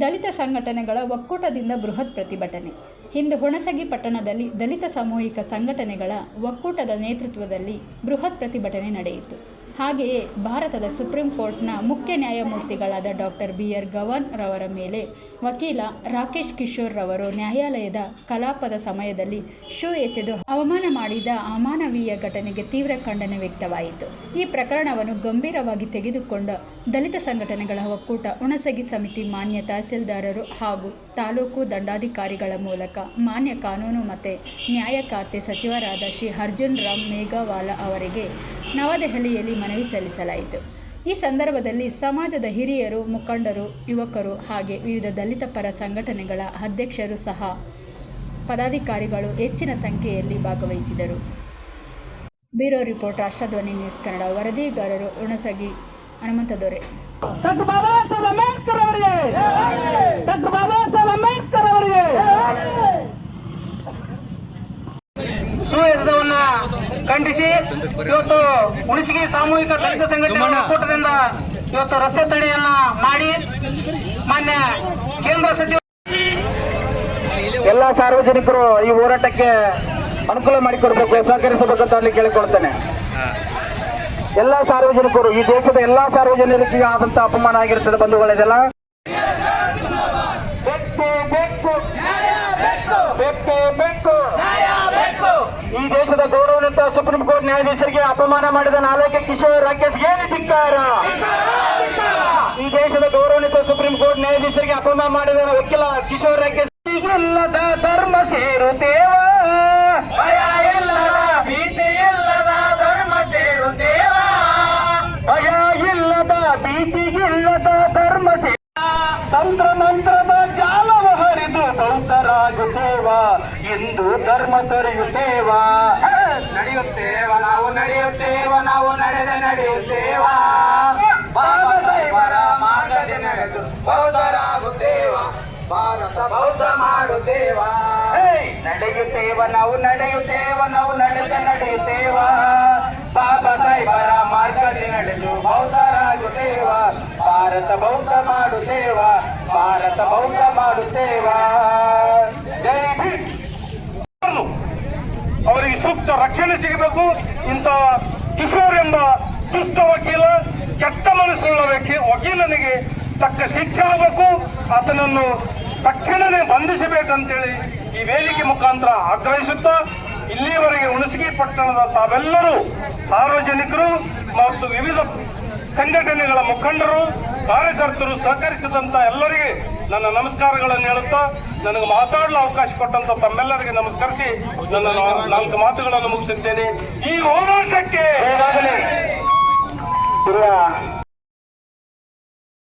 ದಲಿತ ಸಂಘಟನೆಗಳ ಒಕ್ಕೂಟದಿಂದ ಬೃಹತ್ ಪ್ರತಿಭಟನೆ. ಇಂದು ಹುಣಸಗಿ ಪಟ್ಟಣದಲ್ಲಿ ದಲಿತ ಸಾಮೂಹಿಕ ಸಂಘಟನೆಗಳ ಒಕ್ಕೂಟದ ನೇತೃತ್ವದಲ್ಲಿ ಬೃಹತ್ ಪ್ರತಿಭಟನೆ ನಡೆಯಿತು. ಹಾಗೆಯೇ ಭಾರತದ ಸುಪ್ರೀಂ ಕೋರ್ಟ್ನ ಮುಖ್ಯ ನ್ಯಾಯಮೂರ್ತಿಗಳಾದ ಡಾಕ್ಟರ್ ಬಿ ಆರ್ ಗವನ್ ರವರ ಮೇಲೆ ವಕೀಲ ರಾಕೇಶ್ ಕಿಶೋರ್ ರವರು ನ್ಯಾಯಾಲಯದ ಕಲಾಪದ ಸಮಯದಲ್ಲಿ ಶೂ ಎಸೆದು ಅವಮಾನ ಮಾಡಿದ ಅಮಾನವೀಯ ಘಟನೆಗೆ ತೀವ್ರ ಖಂಡನೆ ವ್ಯಕ್ತವಾಯಿತು. ಈ ಪ್ರಕರಣವನ್ನು ಗಂಭೀರವಾಗಿ ತೆಗೆದುಕೊಂಡ ದಲಿತ ಸಂಘಟನೆಗಳ ಒಕ್ಕೂಟ ಉಣಸಗಿ ಸಮಿತಿ ಮಾನ್ಯ ತಹಸೀಲ್ದಾರರು ಹಾಗೂ ತಾಲೂಕು ದಂಡಾಧಿಕಾರಿಗಳ ಮೂಲಕ ಮಾನ್ಯ ಕಾನೂನು ಮತ್ತು ನ್ಯಾಯ ಖಾತೆ ಸಚಿವರಾದ ಶ್ರೀ ಅರ್ಜುನ್ ರಾಮ್ ಮೇಘವಾಲ ಅವರಿಗೆ ನವದೆಹಲಿಯಲ್ಲಿ ಮನವಿ ಸಲ್ಲಿಸಲಾಯಿತು. ಈ ಸಂದರ್ಭದಲ್ಲಿ ಸಮಾಜದ ಹಿರಿಯರು, ಮುಖಂಡರು, ಯುವಕರು ಹಾಗೆ ವಿವಿಧ ದಲಿತ ಪರ ಸಂಘಟನೆಗಳ ಅಧ್ಯಕ್ಷರು ಸಹ ಪದಾಧಿಕಾರಿಗಳು ಹೆಚ್ಚಿನ ಸಂಖ್ಯೆಯಲ್ಲಿ ಭಾಗವಹಿಸಿದರು. Bureau report, Rashtradhwani news Kannada, ವರದಿಗಾರರು ಉಣಸಗಿ Hanumanta Dore doctor Baba Saheb Ambedkar ಅವರಿಗೆ ಡಾಕ್ಟರ್ ಬಾಬಾ ಸಾಹೇಬ್ ಅಂಬೇಡ್ಕರ್ ಅವರಿಗೆ ಸುಯಜ್ಞವನ್ನ ಖಂಡಿಸಿ. ಇವತ್ತು ಉಣಸಿಗೆ ಸಾಮೂಹಿಕ ದಲಿತ ಸಂಘಟನೆಗಳ ಒಕ್ಕೂಟದಿಂದ ಇವತ್ತು ರಸ್ತೆ ತಡೆಯನ್ನ ಮಾಡಿ ಮಾನ್ಯ ಕೇಂದ್ರ ಸಚಿವ ಎಲ್ಲ ಸಾರ್ವಜನಿಕರು ಈ ಹೋರಾಟಕ್ಕೆ ಅನುಕೂಲ ಮಾಡಿಕೊಡ್ಬೇಕು ಸಹಕರಿಸಬೇಕಂತ ಅಲ್ಲಿ ಕೇಳಿಕೊಳ್ತೇನೆ. ಎಲ್ಲ ಸಾರ್ವಜನಿಕರು ಈ ದೇಶದ ಎಲ್ಲಾ ಸಾರ್ವಜನಿಕರಿಗೆ ಆದಂತ ಅಪಮಾನ ಆಗಿರ್ತದೆ ಬಂಧುಗಳಿದೆಲ್ಲ ಬೆಕ್ಕು ಬೆಕ್ಕು. ಬೆಕ್ಕು ಬೆಕ್ಕು. ಈ ದೇಶದ ಕೋರ್ಟ್ ನ್ಯಾಯಾಧೀಶರಿಗೆ ಅಪಮಾನ ಮಾಡಿದ ನಾಲ್ಕು ಕಿಶೋರ್ ರಾಕೇಶ್ ಏನು ಧಿಕ್ಕಾರ? ಈ ದೇಶದ ಗೌರವನಿತ ಸುಪ್ರೀಂ ಕೋರ್ಟ್ ನ್ಯಾಯಾಧೀಶರಿಗೆ ಅಪಮಾನ ಮಾಡಿದ ವಕೀಲ ಕಿಶೋರ್ ರಾಕೇಶ್. ಇಲ್ಲದ ಧರ್ಮ ಸೇರುತ್ತೇವ? ಭೀತಿ ಇಲ್ಲದ ಧರ್ಮ ಇಲ್ಲದ ಇಲ್ಲದ ಧರ್ಮ ಸೇ ತಂತ್ರ ಮಂತ್ರದ ಜಾಲವ ಹರಿದು ಬೌದ್ಧರಾಗುತ್ತೇವ ಧರ್ಮ ತೊರೆಯುತ್ತೇವ ನಡೆಯುತ್ತೇವ ನಾವು ನಡೆಯುತ್ತೇವ ನಾವು ನಡೆದ ನಡೆಯುತ್ತೇವ. ಬಾಬಾ ಸಾಹೇಬರ ನಡೆದು ಬೌದ್ಧರಾಗುತ್ತೇವ ಭಾರತ ಬೌದ್ಧ ಮಾಡುತ್ತೇವ. ನಡೆಯುತ್ತೇವ ನಾವು ನಡೆಯುತ್ತೇವ ನಾವು ನಡೆದ ನಡೆಯುತ್ತೇವ. ಬಾಬಾ ಸಾಹೇಬರ ಮಾರ್ಗದೆ ನಡೆದು ಬೌದ್ಧರಾಗುತ್ತೇವ ಭಾರತ ಬೌದ್ಧ ಮಾಡುತ್ತೇವ ಭಾರತ ಬೌದ್ಧ ಮಾಡುತ್ತೇವ. ಅವರಿಗೆ ಸೂಕ್ತ ರಕ್ಷಣೆ ಸಿಗಬೇಕು. ಇಂಥ ಕಿಶೋರ್ ಎಂಬ ದುಷ್ಟ ವಕೀಲ ಕೆಟ್ಟ ಮನಸ್ಸುಳ್ಳ ವಕೀಲನಿಗೆ ತಕ್ಕ ಶಿಕ್ಷೆ ಆಗಬೇಕು. ಆತನನ್ನು ತಕ್ಷಣವೇ ಬಂಧಿಸಬೇಕಂತೇಳಿ ಈ ವೇದಿಕೆ ಮುಖಾಂತರ ಆಗ್ರಹಿಸುತ್ತಾ ಇಲ್ಲಿಯವರೆಗೆ ಹುಣಸಗಿ ಪಟ್ಟಣದ ತಾವೆಲ್ಲರೂ ಸಾರ್ವಜನಿಕರು ಮತ್ತು ವಿವಿಧ ಸಂಘಟನೆಗಳ ಮುಖಂಡರು ಕಾರ್ಯಕರ್ತರು ಸಹಕರಿಸಿದಂತ ಎಲ್ಲರಿಗೆ ನನ್ನ ನಮಸ್ಕಾರಗಳನ್ನು ಹೇಳುತ್ತಾ ನನಗೆ ಮಾತಾಡಲು ಅವಕಾಶ ಕೊಟ್ಟಂತ ತಮ್ಮೆಲ್ಲರಿಗೆ ನಮಸ್ಕರಿಸಿ ನನ್ನ ನಾಲ್ಕು ಮಾತುಗಳನ್ನು ಮುಗಿಸುತ್ತೇನೆ. ಈ ಹೋರಾಟಕ್ಕೆ ಈಗಾಗಲೇ